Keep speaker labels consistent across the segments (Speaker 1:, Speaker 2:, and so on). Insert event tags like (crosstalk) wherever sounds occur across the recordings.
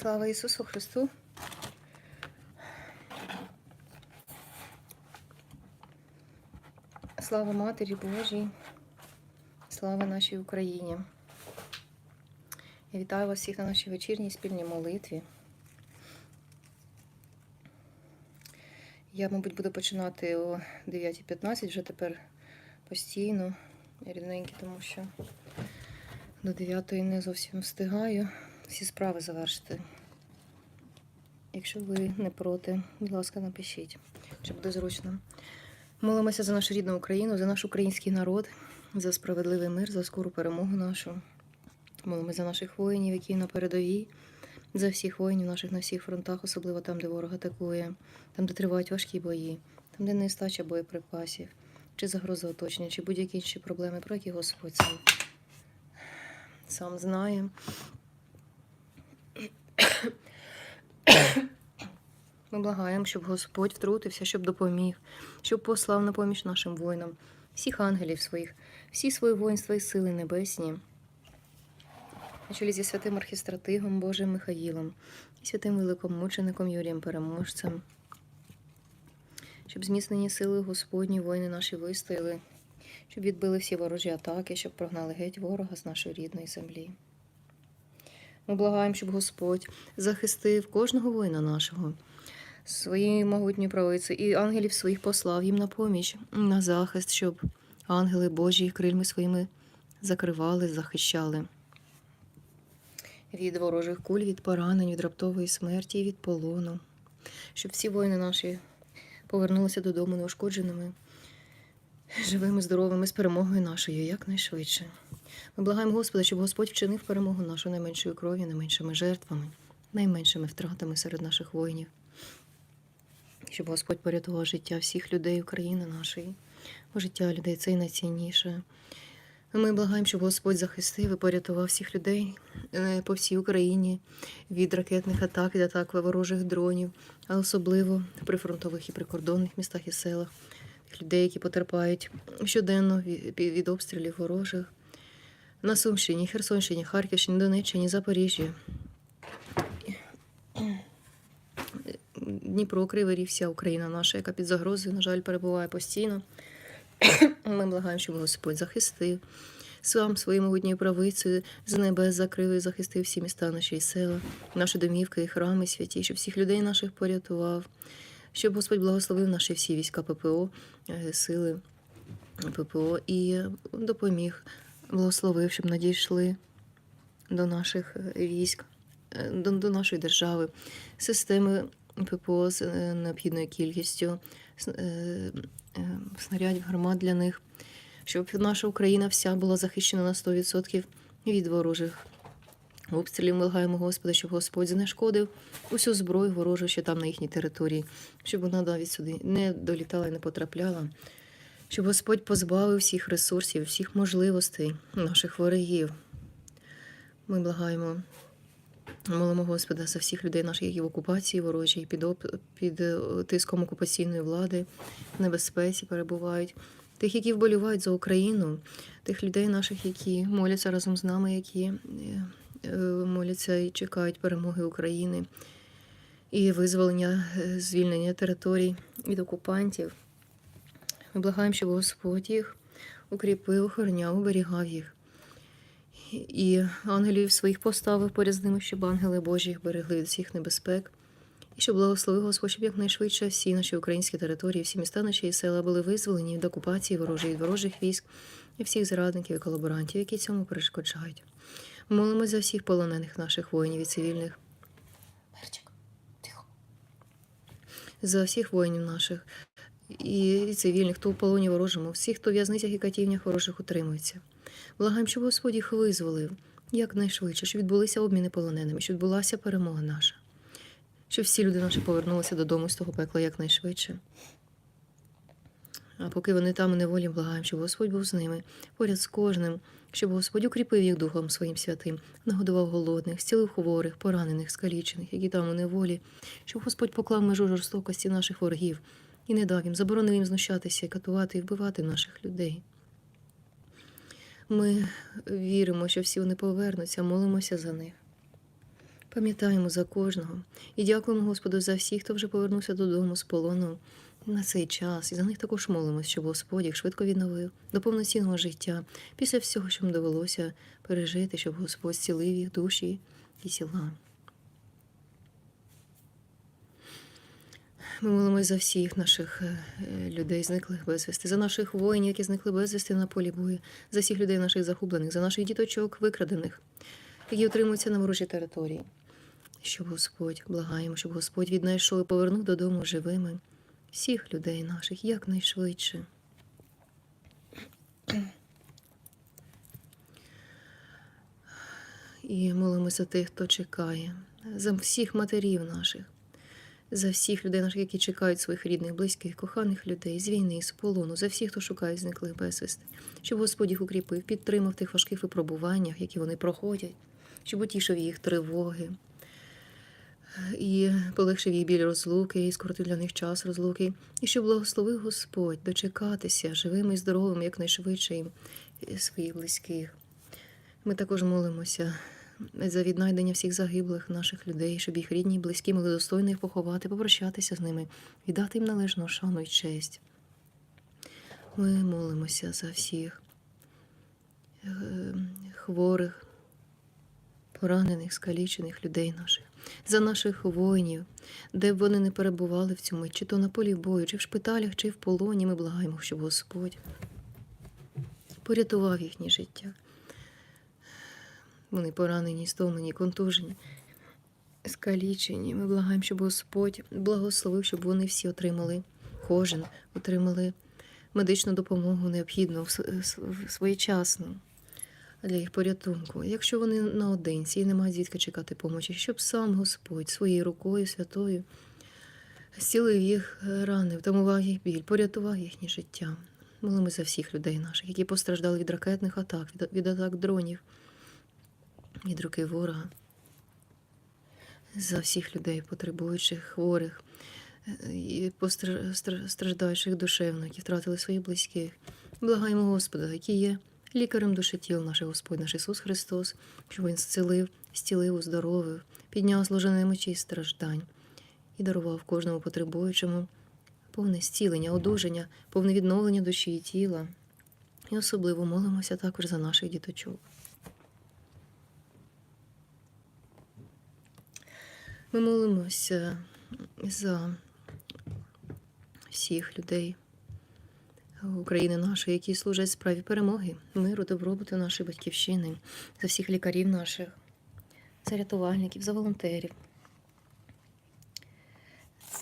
Speaker 1: Слава Ісусу Христу. Слава Матері Божій, слава нашій Україні. Я вітаю вас всіх на нашій вечірній спільній молитві. Я, мабуть, буду починати о 9.15 вже тепер постійно, рідненькі, тому що до 9 не зовсім встигаю всі справи завершити. Якщо ви не проти, будь ласка, напишіть, чи буде зручно. Молимося за нашу рідну Україну, за наш український народ, за справедливий мир, за скору перемогу нашу. Молимося за наших воїнів, які на передовій, за всіх воїнів наших на всіх фронтах, особливо там, де ворог атакує, там, де тривають важкі бої, там, де нестача боєприпасів, чи загроза оточення, чи будь-які інші проблеми, про які Господь сам, сам знає. Ми благаємо, щоб Господь втрутився, щоб допоміг, щоб послав на поміч нашим воїнам, всіх ангелів своїх, всі свої воїнства і сили небесні, на чолі зі святим архістратигом Божим Михаїлом і святим великомучеником Юрієм Переможцем, щоб зміцнені сили Господні воїни наші вистояли, щоб відбили всі ворожі атаки, щоб прогнали геть ворога з нашої рідної землі. Ми благаємо, щоб Господь захистив кожного воїна нашого своєю могутньою правицею і ангелів своїх послав їм на поміч, на захист, щоб ангели Божі крильми своїми закривали, захищали від ворожих куль, від поранень, від раптової смерті від полону, щоб всі воїни наші повернулися додому неушкодженими, живими, здоровими, з перемогою нашою якнайшвидше. Ми благаємо Господа, щоб Господь вчинив перемогу нашу найменшою кров'ю, найменшими жертвами, найменшими втратами серед наших воїнів. Щоб Господь порятував життя всіх людей України нашої, бо життя людей це і найцінніше. Ми благаємо, щоб Господь захистив і порятував всіх людей е, по всій Україні від ракетних атак, від атак ворожих дронів, а особливо в прифронтових і прикордонних містах і селах, людей, які потерпають щоденно від обстрілів ворожих на Сумщині, Херсонщині, Харківщині, Донеччині, Запоріжжі. Дніпро, Кривий Ріг, вся Україна наша, яка під загрозою, на жаль, перебуває постійно. Ми благаємо, щоб Господь захистив сам своєю могутньою правицею з небес закрив і захистив всі міста наші і села, наші домівки і храми святі, щоб всіх людей наших порятував, щоб Господь благословив наші всі війська ППО, е, сили ППО і допоміг, благословив, щоб надійшли до наших е, військ, е, до, до нашої держави, системи ППО з е, необхідною кількістю снарядів, гармат для них, щоб наша Україна вся була захищена на 100% від ворожих обстрілів. Ми благаємо Господа, щоб Господь знешкодив усю зброю ворожу, що там на їхній території, щоб вона навіть сюди не долітала і не потрапляла. Щоб Господь позбавив всіх ресурсів, всіх можливостей наших ворогів. Ми благаємо Молимо Господа за всіх людей наших, які в окупації ворожій, під, оп... під е, тиском окупаційної влади, в небезпеці перебувають, тих, які вболівають за Україну, тих людей наших, які моляться разом з нами, які е, е, моляться і чекають перемоги України і визволення, звільнення територій від окупантів. Ми благаємо, щоб Господь їх укріпив, охороняв, оберігав їх і ангелів своїх поставив поряд з ними, щоб ангели Божі їх берегли від всіх небезпек. І щоб благословив Господь, щоб якнайшвидше всі наші українські території, всі міста наші і села були визволені від окупації ворожої, від ворожих військ і всіх зрадників і колаборантів, які цьому перешкоджають. Молимо за всіх полонених наших воїнів і цивільних. Перчик, тихо. За всіх воїнів наших і цивільних, хто у полоні ворожому, всіх, хто в в'язницях і катівнях ворожих утримується. Благаємо, щоб Господь їх визволив якнайшвидше, щоб відбулися обміни полоненими, щоб відбулася перемога наша, щоб всі люди наші повернулися додому з того пекла якнайшвидше. А поки вони там у неволі, благаємо, щоб Господь був з ними, поряд з кожним, щоб Господь укріпив їх Духом своїм святим, нагодував голодних, зцілив хворих, поранених, скалічених, які там у неволі, щоб Господь поклав межу жорстокості наших ворогів і не дав їм, заборонив їм знущатися, катувати і вбивати наших людей. Ми віримо, що всі вони повернуться, молимося за них. Пам'ятаємо за кожного і дякуємо Господу за всіх, хто вже повернувся додому з полону на цей час. І за них також молимось, щоб Господь їх швидко відновив до повноцінного життя після всього, що їм довелося пережити, щоб Господь зцілив їх душі і тіла. Ми молимось за всіх наших е, людей, зниклих безвісти, за наших воїнів, які зникли безвісти на полі бою, за всіх людей наших загублених, за наших діточок, викрадених, які утримуються на ворожій території. Щоб Господь, благаємо, щоб Господь віднайшов і повернув додому живими всіх людей наших якнайшвидше. І молимося тих, хто чекає, за всіх матерів наших, за всіх людей які чекають своїх рідних, близьких, коханих людей з війни, з полону, за всіх, хто шукає зниклих безвісти, щоб Господь їх укріпив, підтримав тих важких випробуваннях, які вони проходять, щоб утішив їх тривоги. І полегшив їй біль розлуки, і скоротив для них час розлуки, і щоб благословив Господь дочекатися живими і здоровими якнайшвидше їм своїх близьких. Ми також молимося за віднайдення всіх загиблих наших людей, щоб їх рідні і близькі могли достойно їх поховати, попрощатися з ними, віддати їм належну шану й честь. Ми молимося за всіх е, хворих, поранених, скалічених людей наших, за наших воїнів, де б вони не перебували в цьому, чи то на полі бою, чи в шпиталях, чи в полоні. Ми благаємо, щоб Господь порятував їхнє життя. Вони поранені, стомлені, контужені, скалічені. Ми благаємо, щоб Господь благословив, щоб вони всі отримали, кожен отримали медичну допомогу необхідну своєчасно для їх порятунку. Якщо вони наодинці і не мають звідки чекати помочі, щоб сам Господь своєю рукою святою зцілив їх рани, втамував їх біль, порятував їхнє життя. Молимо за всіх людей наших, які постраждали від ракетних атак, від атак дронів, від руки ворога. За всіх людей, потребуючих, хворих, е, і постра- стра- страждаючих душевно, які втратили своїх близьких. Благаємо Господа, який є лікарем душі тіл наш Господь наш Ісус Христос, щоб Він зцілив, зцілив, оздоровив, підняв зложеної мечі страждань і дарував кожному потребуючому повне зцілення, одужання, повне відновлення душі і тіла. І особливо молимося також за наших діточок. Ми молимося за всіх людей України нашої, які служать справі перемоги, миру, добробуту нашої батьківщини, за всіх лікарів наших, за рятувальників, за волонтерів,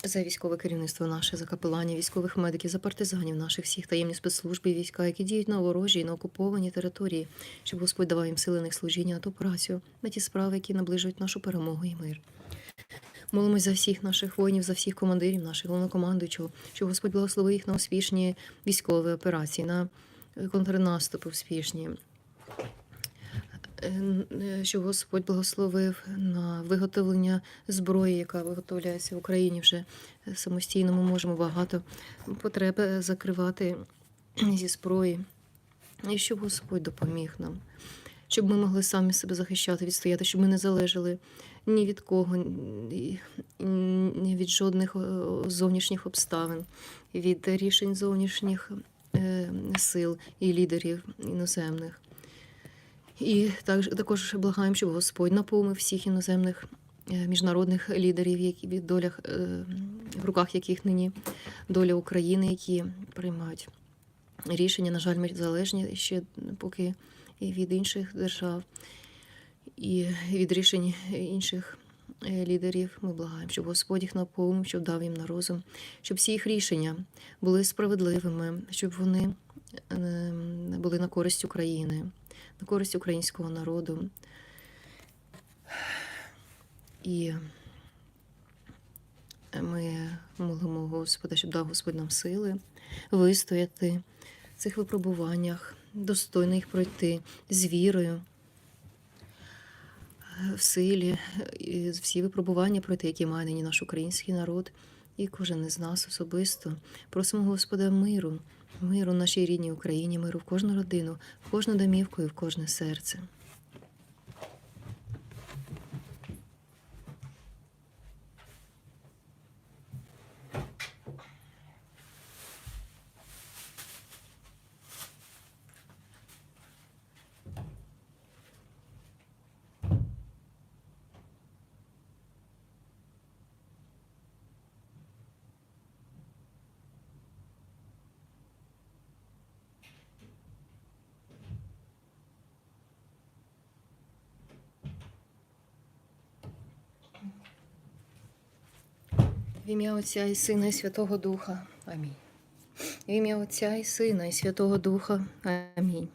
Speaker 1: за військове керівництво наше, за капеланів, військових медиків, за партизанів наших всіх таємні спецслужби і війська, які діють на ворожій, на окупованій території, щоб Господь давав їм сили на їх служіння та працю на ті справи, які наближують нашу перемогу і мир. Молимось за всіх наших воїнів, за всіх командирів наших, головнокомандуючого, щоб Господь благословив їх на успішні військові операції, на е, контрнаступи успішні. Е, е, Щоб Господь благословив на виготовлення зброї, яка виготовляється в Україні вже самостійно. Ми можемо багато потреб е, закривати (clears throat) зі зброї. І щоб Господь допоміг нам, щоб ми могли самі себе захищати, відстояти, щоб ми не залежали ні від кого, ні від жодних е, зовнішніх обставин, від рішень зовнішніх е, сил і лідерів іноземних. І також, благаємо, щоб Господь наповнив всіх іноземних е, міжнародних лідерів, які від долях, в руках яких нині доля України, які приймають рішення. На жаль, ми залежні ще поки і від інших держав, і від рішень інших е, лідерів. Ми благаємо, щоб Господь їх наповнив, щоб дав їм на розум, щоб всі їх рішення були справедливими, щоб вони е, були на користь України, на користь українського народу. І ми молимо Господа, щоб дав Господь нам сили вистояти в цих випробуваннях, достойно їх пройти з вірою, в силі, і всі випробування пройти, які має нині наш український народ, і кожен із нас особисто. Просимо Господа миру, миру в нашій рідній Україні, миру в кожну родину, в кожну домівку і в кожне серце. В ім'я Отця і Сина і Святого Духа. Амінь. В ім'я Отця і Сина і Святого Духа. Амінь.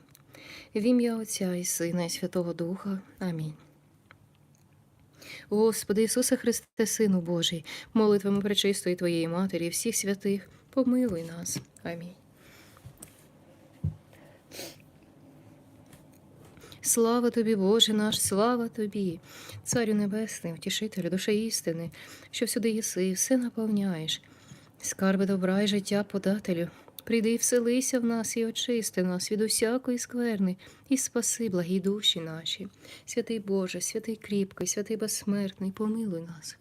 Speaker 1: В ім'я Отця і Сина і Святого Духа. Амінь. Господи Ісусе Христе, Сину Божий, молитвами пречистої Твоєї Матері всіх святих, помилуй нас. Амінь. Слава тобі, Боже наш, слава тобі, Царю Небесний, втішителю, душе істини, що всюди єси, все наповняєш. Скарби добра і життя подателю. Прийди і вселися в нас і очисти нас від усякої скверни, і спаси благі душі наші. Святий Боже, святий кріпкий, святий безсмертний, помилуй нас.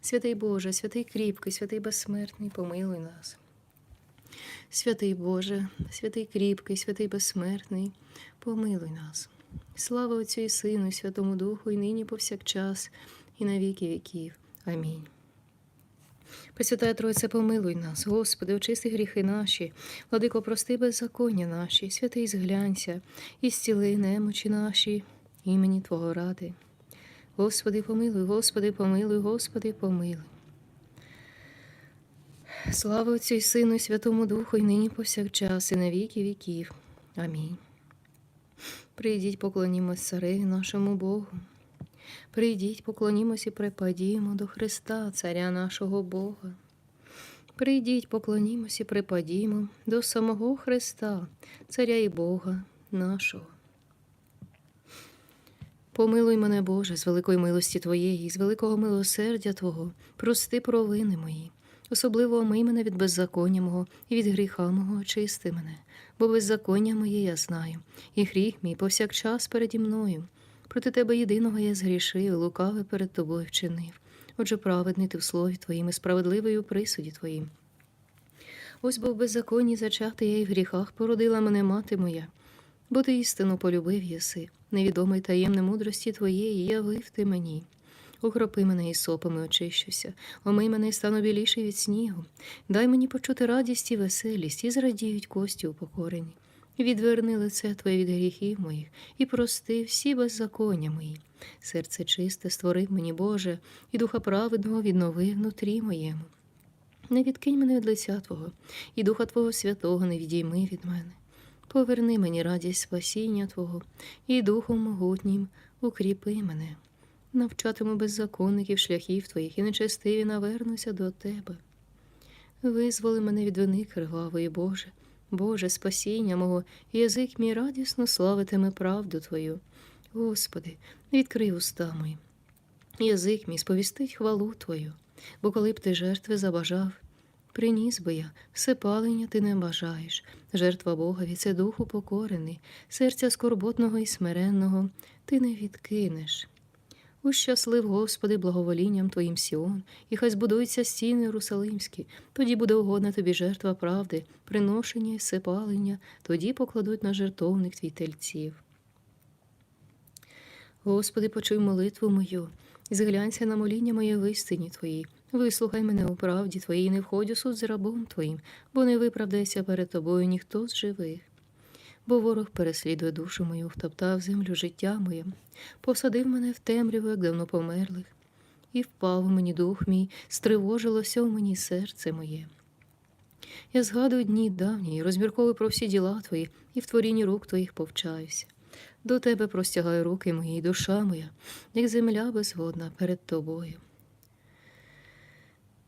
Speaker 1: Святий Боже, святий кріпкий, святий безсмертний, помилуй нас. Святий Боже, святий кріпкий, святий безсмертний, помилуй нас. Слава Отцю і Сину, і Святому Духу, і нині повсякчас, і на віки віків. Амінь. Пресвятая Тройце, помилуй нас, Господи, очисти гріхи наші, владико, прости беззаконня наші, святий зглянься, і зціли немочі наші, імені Твого ради. Господи, помилуй, Господи, помилуй, Господи, помилуй. Слава Отцю і Сину, і Святому Духу, і нині повсякчас, і на віки віків. Амінь. Прийдіть, поклонімось цареві нашому Богу. Прийдіть, поклонімось і припадімо до Христа, Царя нашого Бога. Прийдіть, поклонімось і припадімо до самого Христа, Царя і Бога нашого. Помилуй мене, Боже, з великої милості Твоєї, з великого милосердя Твого, прости провини мої, особливо омий мене від беззаконня мого і від гріха мого очисти мене, бо беззаконня моє я знаю, і гріх мій повсякчас переді мною. Проти тебе єдиного я згрішив, і лукаве перед тобою вчинив. Отже, праведний ти в слові твоїм і справедливий у присуді твоїм. Ось бо в беззаконні зачати я і в гріхах породила мене мати моя, бо ти істину полюбив єси, невідомий таємне мудрості твоєї явив ти мені. Укропи мене і сопами очищуся, омий мене і стану біліший від снігу. Дай мені почути радість і веселість, і зрадіють кості упокорені. Відверни лице Твоє від гріхів моїх і прости всі беззаконня мої. Серце чисте створив мені, Боже, і духа праведного віднови внутрі моєму. Не відкинь мене від лиця Твого, і Духа Твого Святого не відійми від мене. Поверни мені радість спасіння Твого, і Духом могутнім укріпи мене. Навчатиму беззаконників шляхів Твоїх і нечестиві навернуся до Тебе. Визволи мене від вини кривавої, Боже. Боже, спасіння мого, язик мій радісно славитиме правду Твою. Господи, відкрий уста мої. Язик мій сповістить хвалу Твою, бо коли б ти жертви забажав, приніс би я, все палення ти не бажаєш, жертва Богові це духу покорений, серця скорботного і смиренного ти не відкинеш. Ущаслив, Господи, благоволінням Твоїм Сіон, і хай збудуються стіни Єрусалимські, тоді буде угодна тобі жертва правди, приношення і всепалення, тоді покладуть на жертовник твій тельців. Господи, почуй молитву мою, зглянься на моління моє в істині Твоїй. Вислухай мене у правді Твоїй, не входь у суд з рабом Твоїм, бо не виправдайся перед тобою ніхто з живих. Бо ворог переслідує душу мою, втоптав землю життя моє, посадив мене в темряву, як давно померлих, і впав у мені дух мій, стривожилося в мені серце моє. Я згадую дні давні, розмірковую про всі діла твої, і в творінні рук твоїх повчаюся. До тебе простягаю руки мої, душа моя, як земля безводна перед тобою.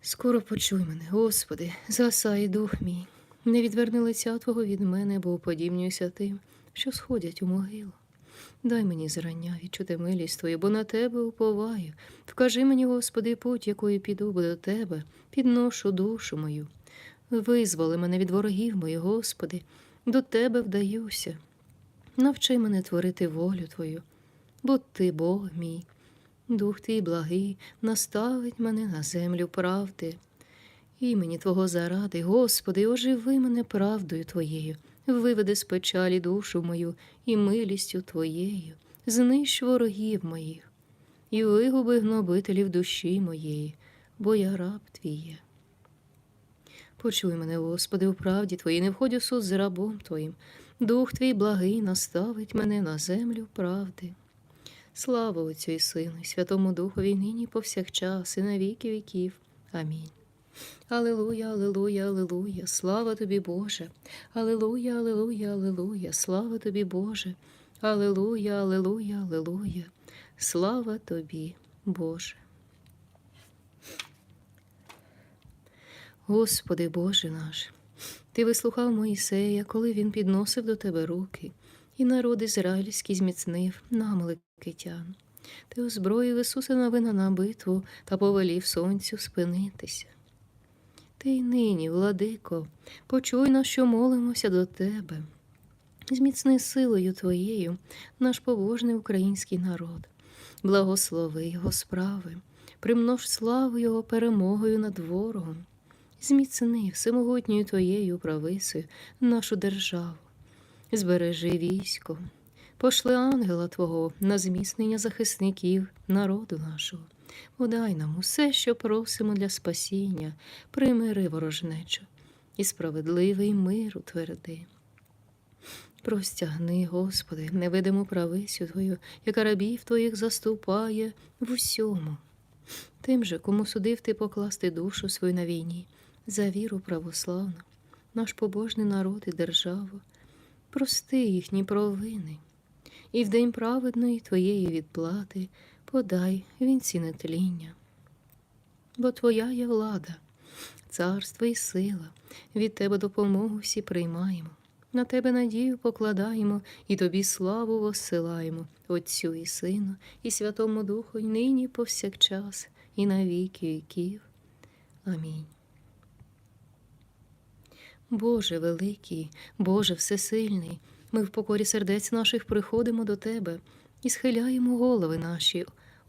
Speaker 1: Скоро почуй мене, Господи, засай дух мій. Не відверни лиця Твого від мене, бо уподібнююся тим, що сходять у могилу. Дай мені зрання відчути милість Твою, бо на тебе уповаю. Вкажи мені, Господи, путь, якою піду, бо до Тебе підношу душу мою. Визволи мене від ворогів моїх, Господи, до Тебе вдаюся. Навчи мене творити волю Твою, бо Ти Бог мій. Дух Твій благий наставить мене на землю правди. Імені Твого заради, Господи, оживи мене правдою Твоєю, виведи з печалі душу мою і милістю Твоєю, знищ ворогів моїх, і вигуби гнобителів душі моєї, бо я раб Твій є. Почуй мене, Господи, у правді Твоїй, не входь у суд з рабом Твоїм, Дух Твій благий наставить мене на землю правди. Слава Отцю і Сину, і Святому Духові нині повсякчас, і на віки віків. Амінь. Алилуя, алилуя, алилуя, слава тобі, Боже. Алилуя, алилуя, алилуя, слава тобі, Боже. Алилуя, алилуя, алилуя, слава тобі, Боже. Господи Боже наш, Ти вислухав Моїсея, коли він підносив до Тебе руки, і народ ізраїльський зміцнив намлекитян. Ти озброїв Ісуса Навина на битву та повелів сонцю спинитися. Ти й нині, владико, почуй нас, що молимося до Тебе. Зміцни силою Твоєю наш побожний український народ, благослови Його справи, примнож славу Його перемогою над ворогом, зміцни всемогутньою Твоєю правицею нашу державу, збережи військо, пошли ангела Твого на зміцнення захисників народу нашого. Подай нам усе, що просимо для спасіння, примири ворожнечу і справедливий мир утверди. Простягни, Господи, невидиму правицю Твою, яка рабів Твоїх заступає в усьому. Тим же, кому судив ти покласти душу свою на війні, за віру православну, наш побожний народ і державу, прости їхні провини, і в день праведної Твоєї відплати подай вінці нетління. Бо Твоя є влада, царство і сила, від Тебе допомогу всі приймаємо. На тебе надію покладаємо і тобі славу воссилаємо, Отцю і Сину, і Святому Духу, і нині повсякчас, і на віки віків. Амінь. Боже великий, Боже всесильний, ми в покорі сердець наших приходимо до Тебе і схиляємо голови наші.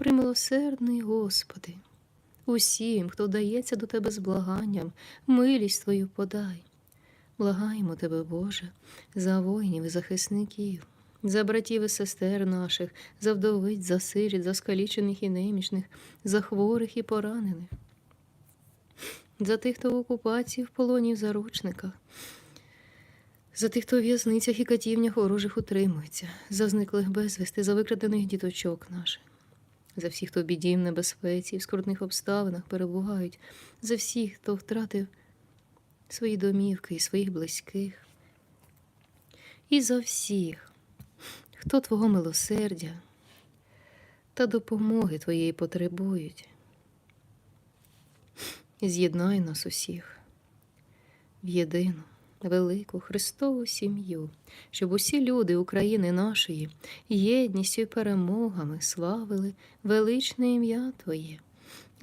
Speaker 1: Примилосердний Господи, усім, хто дається до Тебе з благанням, милість Твою подай. Благаємо Тебе, Боже, за воїнів і захисників, за братів і сестер наших, за вдовиць, за сиріт, за скалічених і немічних, за хворих і поранених, за тих, хто в окупації, в полоні в заручниках, за тих, хто в в'язницях і катівнях ворожих утримується, за зниклих безвісти, за викрадених діточок наших. За всіх, хто в біді в небезпеці, в скрутних обставинах перебувають, за всіх, хто втратив свої домівки і своїх близьких, і за всіх, хто Твого милосердя та допомоги Твоєї потребують. З'єднай нас усіх в єдину, велику Христову сім'ю, щоб усі люди України нашої єдністю і перемогами славили величне ім'я Твоє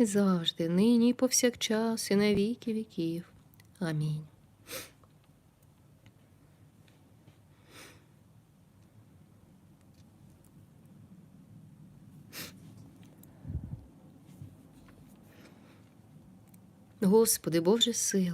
Speaker 1: завжди, нині і повсякчас, і на віки віків. Амінь. Господи, Боже сил,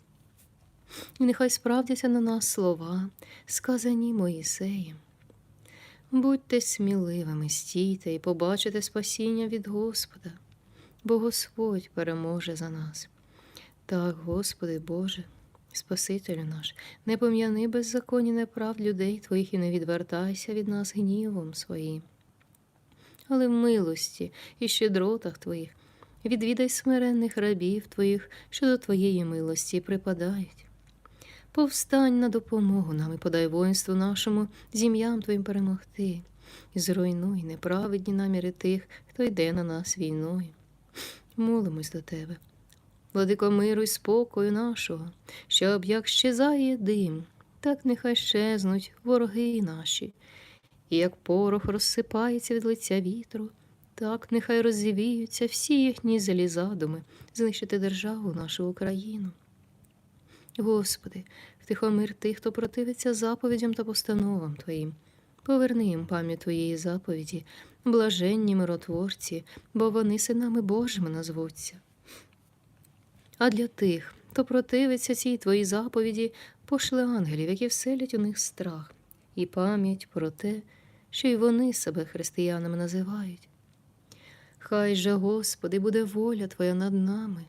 Speaker 1: І нехай справдяться на нас слова, сказані Моїсеєм. Будьте сміливими, стійте і побачите спасіння від Господа, бо Господь переможе за нас. Так, Господи Боже. Спасителю наш, не пом'яни беззаконні неправд людей Твоїх і не відвертайся від нас гнівом своїм. Але в милості і щедротах Твоїх відвідай смиренних рабів Твоїх, що до Твоєї милості припадають. Повстань на допомогу нам і подай воїнству нашому зім'ям Твоїм перемогти, і зруйнуй неправедні наміри тих, хто йде на нас війною. Молимось до Тебе. Владико миру й спокою нашого, щоб як щезає дим, так нехай щезнуть вороги наші. І як порох розсипається від лиця вітру, так нехай розвіються всі їхні злі задуми знищити державу нашу Україну. Господи, втихомир тих, хто противиться заповідям та постановам Твоїм. Поверни їм пам'ять Твоєї заповіді, блаженні миротворці, бо вони синами Божими назвуться. А для тих, хто противиться цій Твоїй заповіді, пошли ангелів, які вселять у них страх, і пам'ять про те, що й вони себе християнами називають. Хай же, Господи, буде воля Твоя над нами.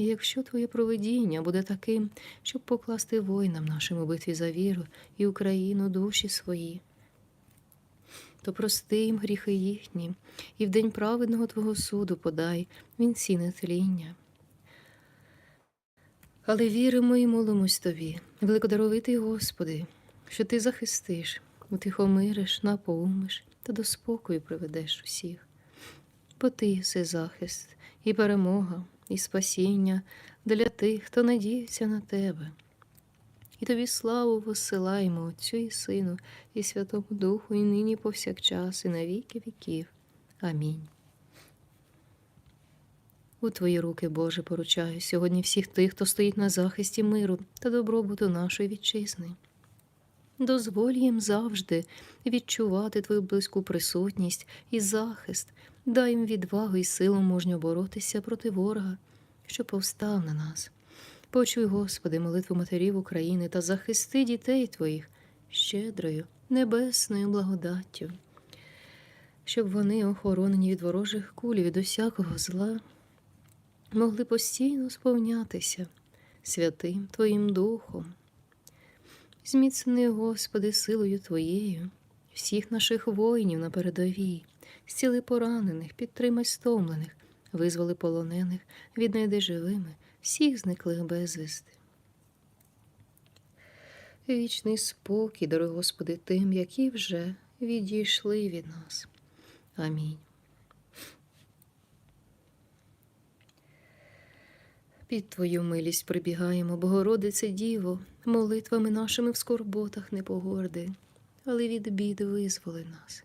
Speaker 1: І якщо Твоє провидіння буде таким, щоб покласти воїнам нашим у битві за віру і Україну душі свої, то прости їм гріхи їхні, і в день праведного Твого суду подай вінці нетління. Але віримо і молимось Тобі, великодаровитий Господи, що Ти захистиш, утихомириш, наповниш та до спокою приведеш усіх. Бо Ти єси захист і перемога, і спасіння для тих, хто надіється на Тебе. І тобі славу посилаємо Отцю і Сину, і Святому Духу, і нині повсякчас, і на віки віків. Амінь. У Твої руки, Боже, поручаю сьогодні всіх тих, хто стоїть на захисті миру та добробуту нашої вітчизни. Дозволь їм завжди відчувати Твою близьку присутність і захист, дай їм відвагу і силу мужньо боротися проти ворога, що повстав на нас. Почуй, Господи, молитву матерів України та захисти дітей Твоїх щедрою, небесною благодаттю, щоб вони, охоронені від ворожих куль, і від усякого зла, могли постійно сповнятися святим Твоїм Духом. Зміцни, Господи, силою Твоєю, всіх наших воїнів на передовій, зціли поранених, підтримай стомлених, визволи полонених, віднайди живими, всіх зниклих безвісти. Вічний спокій, даруй, Господи, тим, які вже відійшли від нас. Амінь. Під Твою милість прибігаємо, Богородице Діво, молитвами нашими в скорботах не погорди, але від бід визволи нас,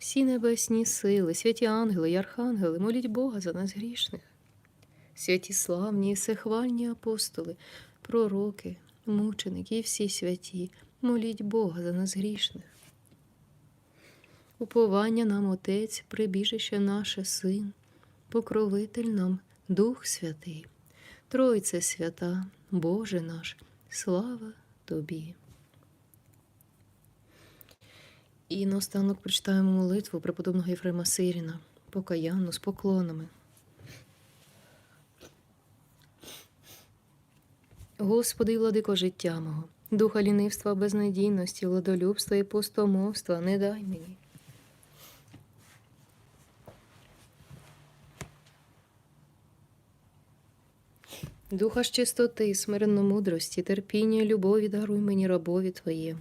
Speaker 1: Всі небесні сили, святі ангели й архангели, моліть Бога за нас грішних. Святі славні і всехвальні апостоли, пророки, мученики і всі святі, моліть Бога за нас грішних. Уповання нам Отець, прибіжище наше Син, покровитель нам Дух Святий, Тройце свята, Боже наш, слава Тобі. І наостанок прочитаємо молитву преподобного Єфрема Сиріна, покаянну з поклонами. Господи, владико життя мого, духа лінивства, безнадійності, владолюбства і пустомовства не дай мені. Духа ж чистоти, смиренно мудрості, терпіння, любові даруй мені рабові Твоєму.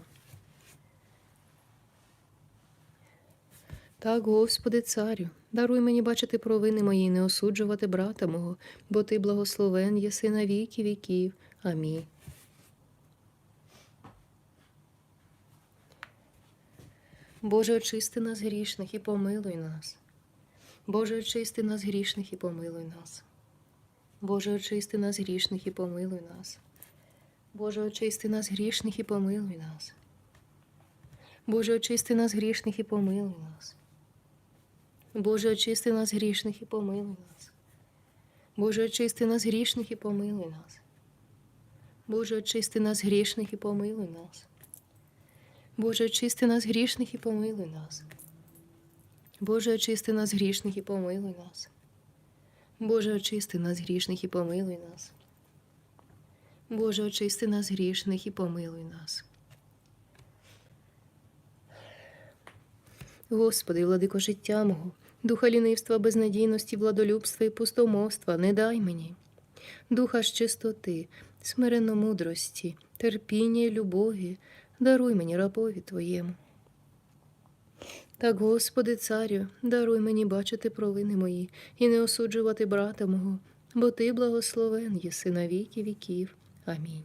Speaker 1: Так, Господи, царю, даруй мені бачити провини мої, не осуджувати брата мого, бо ти благословен єси на віки віків. Амінь. Боже, очисти нас грішних і помилуй нас. Боже, очисти нас грішних і помилуй нас. Боже, очисти нас грішних і помилуй нас. Боже, очисти нас грішних і помилуй нас. Боже, очисти нас грішних і помилуй нас. Боже, очисти нас грішних і помилуй нас. Боже, очисти нас грішних і помилуй нас. Боже, очисти нас грішних і помилуй нас. Боже, очисти нас грішних і помилуй нас. Боже, очисти нас грішних і помилуй нас. Боже, очисти нас грішних і помилуй нас. Боже, очисти нас грішних і помилуй нас. Господи, владико життя мого, духа лінивства, безнадійності, владолюбства і пустомовства не дай мені, духа ж чистоти, смиренно мудрості, терпіння і любові, даруй мені рабові Твоєму. Так, Господи, царю, даруй мені бачити провини мої і не осуджувати брата мого, бо Ти благословен єси на віки віків. Амінь.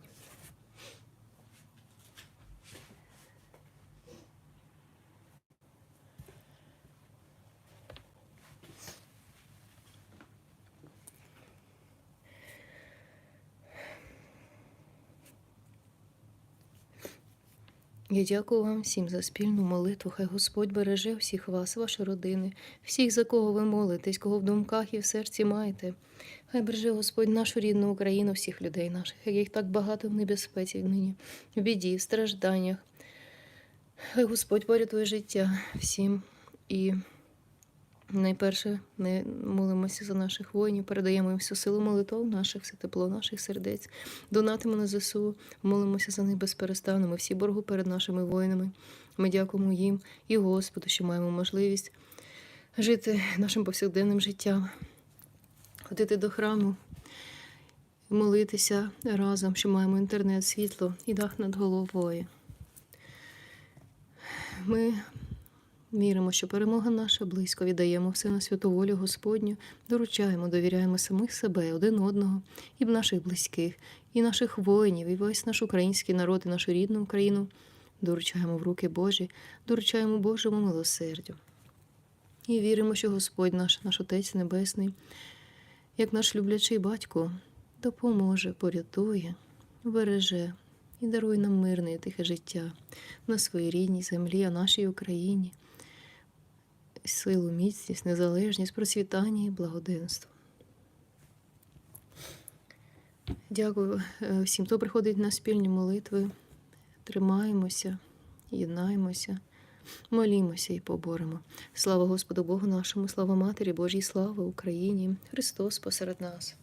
Speaker 1: Я дякую вам всім за спільну молитву. Хай Господь береже всіх вас, ваші родини, всіх, за кого ви молитесь, кого в думках і в серці маєте. Хай береже Господь нашу рідну Україну, всіх людей наших, яких так багато в небезпеці нині, в біді, в стражданнях. Хай Господь порятує життя всім і найперше не молимося за наших воїнів, передаємо їм всю силу молитов наших, все тепло наших сердець, донатимо на ЗСУ, молимося за них безперестану. Ми всі боргу перед нашими воїнами. Ми дякуємо їм і Господу, що маємо можливість жити нашим повсякденним життям, ходити до храму, молитися разом, що маємо інтернет, світло і дах над головою. Ми Віримо, що перемога наша близько віддаємо все на святу волю Господню, доручаємо, довіряємо самих себе, один одного, і наших близьких, і наших воїнів, і весь наш український народ, і нашу рідну Україну. Доручаємо в руки Божі, доручаємо Божому милосердю. І віримо, що Господь наш, наш Отець Небесний, як наш люблячий батько, допоможе, порятує, береже і дарує нам мирне і тихе життя на своїй рідній землі, а нашій Україні силу, міцність, незалежність, процвітання і благоденство. Дякую е, всім, хто приходить на спільні молитви. Тримаємося, єднаємося, молімося і поборемо. Слава Господу Богу нашому, слава Матері Божій, слава Україні! Христос посеред нас.